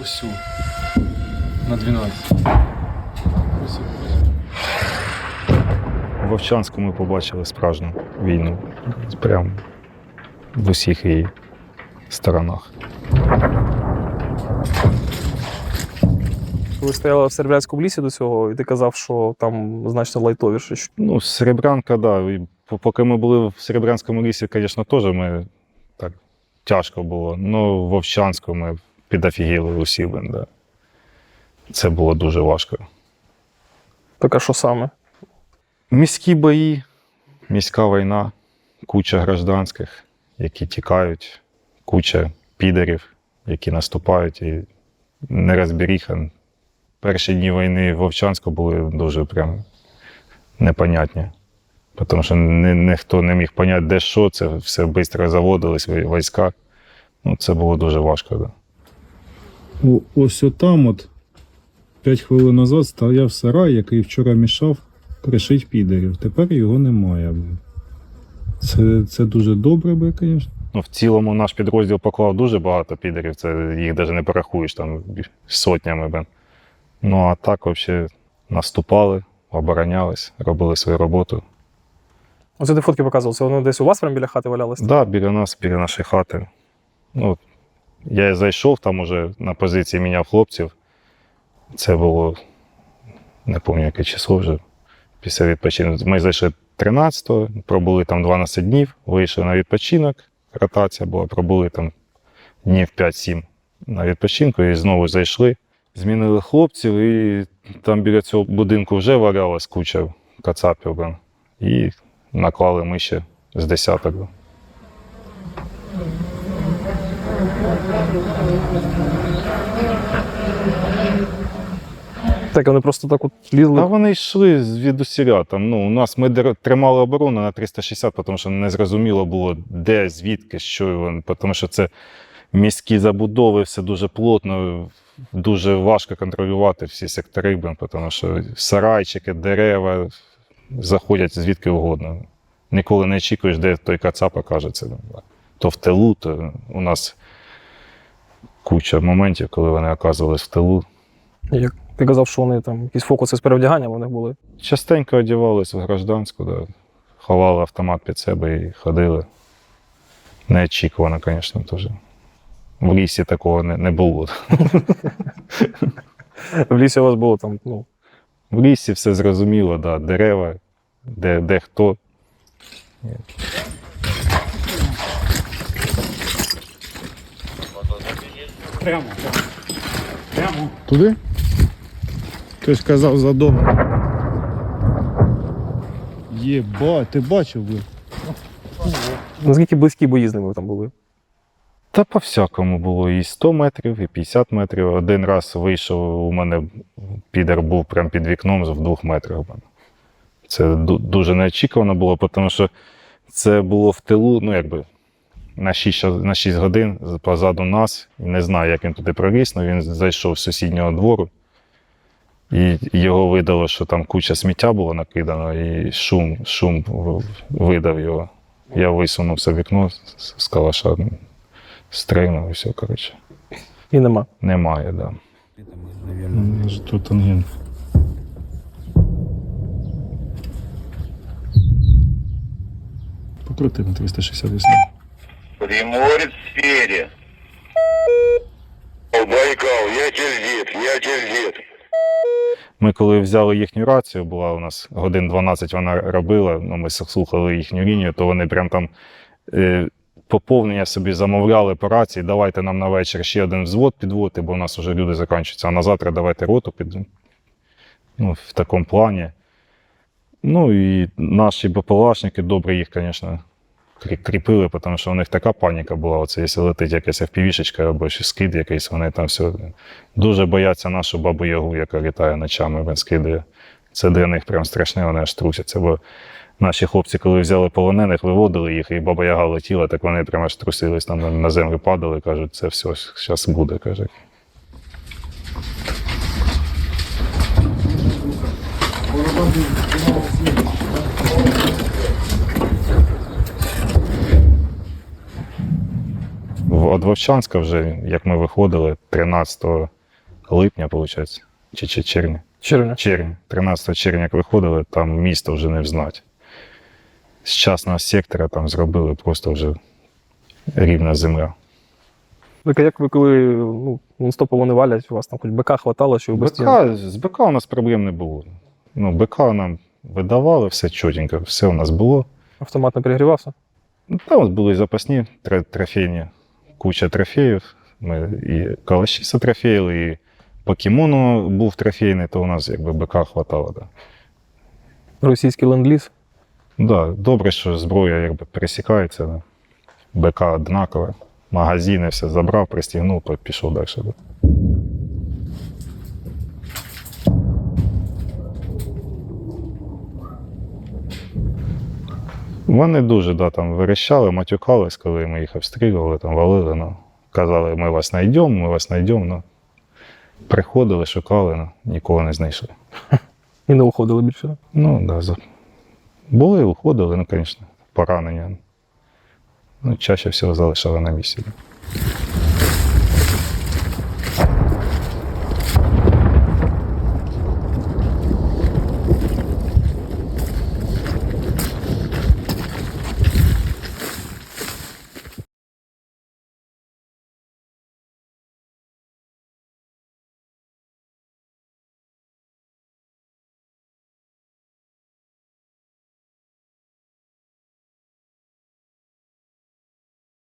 Ось на 12. Ось, ось. В Вовчанську ми побачили справжню війну. Прямо в усіх її сторонах. Ви стояли в Серебрянському лісі до цього, і ти казав, що там значно лайтовіше. Ну, Серебрянка, да. І поки ми були в Серебрянському лісі, звісно, теж ми так тяжко було. Ну, в Вовчанську ми підофігіли усі. Да. Це було дуже важко. Так, а що саме? Міські бої, міська війна, куча гражданських, які тікають, куча підерів, які наступають, і нерозберіха. Перші дні війни в Вовчанську були дуже прям непонятні. Тому що ні, ніхто не міг поняти, де що, це все швидко заводились вій- війська. Ну, це було дуже важко. Да. О- Ось отам от 5 хвилин назад стояв сарай, який вчора мішав кришить підерів. Тепер його немає. Це, це дуже добре, би, звісно. Ну, в цілому наш підрозділ поклав дуже багато підерів, це їх навіть не порахуєш там сотнями. Бен. Ну а так взагалі наступали, оборонялись, робили свою роботу. Оце ти фотки показував, це воно десь у вас прямо біля хати валялось? Так, да, біля нас, біля нашої хати. Ну, я зайшов там уже на позиції міняв хлопців. Це було, не пам'ятаю, яке число вже після відпочинку. Ми зайшли 13-го, пробули там 12 днів, вийшли на відпочинок. Ротація була, пробули там днів 5-7 на відпочинку і знову зайшли. Змінили хлопців, і там біля цього будинку вже валялась куча кацапів. І наклали ми ще з десяток. Так, вони просто так от лізли. А вони йшли звідусіля. Там, ну, у нас ми тримали оборону на 360, тому що не зрозуміло було, де, звідки, що. Тому що це міські забудови, все дуже плотно, дуже важко контролювати всі сектори, тому що сарайчики, дерева заходять звідки угодно. Ніколи не очікуєш, де той кацап окажеться. То в тилу, то у нас куча моментів, коли вони оказувались в тилу. Як ти казав, що вони там якісь фокуси з перевдяганням у них були. Частенько одягались в гражданську, да. ховали автомат під себе і ходили. Неочікувано, звісно, теж. В лісі такого не, не було. В лісі у вас було там, ну, В лісі все зрозуміло, да. дерева, де, де хто. Туди? Хтось казав за домом. Єба, ти бачив би? наскільки близькі бої з ними там були? Та по-всякому було і 100 метрів, і 50 метрів. Один раз вийшов, у мене підер був прямо під вікном в двох метрах. Це дуже неочікувано було, тому що це було в тилу, ну якби на 6, на 6 годин позаду нас. І не знаю, як він туди проліз, але він зайшов з сусіднього двору. І його видало, що там куча сміття було накидано, і шум, шум видав його. Я висунувся в вікно з- калаша, стрельнув і все, коротше. І нема. Немає, да. Аж Тут тангент. Покрути на 368. Приморец в сфере. Байкал, я дед, я дед. Ми коли взяли їхню рацію, була у нас годин 12 вона робила, ну, ми слухали їхню лінію, то вони прям там е, поповнення собі замовляли по рації, давайте нам на вечір ще один взвод підводити, бо у нас вже люди закінчуються, а на завтра давайте роту під. Ну, в такому плані. Ну і наші БПЛАшники добре їх, звісно, кріпили, тому що у них така паніка була. Оце, якщо летить якась впівішечка або ще скид якийсь, вони там все дуже бояться нашу бабу Ягу, яка літає ночами, він скидає. Це для них прям страшне, вони аж трусяться. Бо наші хлопці, коли взяли полонених, виводили їх, і баба Яга летіла, так вони прямо аж трусились, там на- землю падали, кажуть, це все, зараз буде. каже. В від Вовчанська вже, як ми виходили, 13 липня, виходить, чи, чи червня. Червня. Червня. 13 червня, як виходили, там місто вже не взнать. З частного сектора там зробили просто вже рівна земля. Так а як ви коли ну, нон-стоп вони валять, у вас там хоч БК хватало, що постійно. БК, з БК у нас проблем не було. Ну, БК нам видавали, все чотенько, все у нас було. Автомат не перегрівався? Ну, Там були запасні трофейні, куча трофеїв. Ми і калаші затрофеїли, і покемону був трофейний, то у нас якби БК хватало. Да. Російський ленд-ліз. Да, добре, що зброя якби пересікається. Да. БК однакове. Магазини все забрав, пристігнув, пішов далі. Да. Вони дуже да, там верещали, матюкались, коли ми їх обстрілювали, там валили. Ну, казали, ми вас знайдемо, ми вас знайдемо. Ну, приходили, шукали, ну, нікого не знайшли. І не уходили більше. Ну, да, за... були, уходили, ну, звісно, поранення. Ну, чаще всього залишали на місці. да.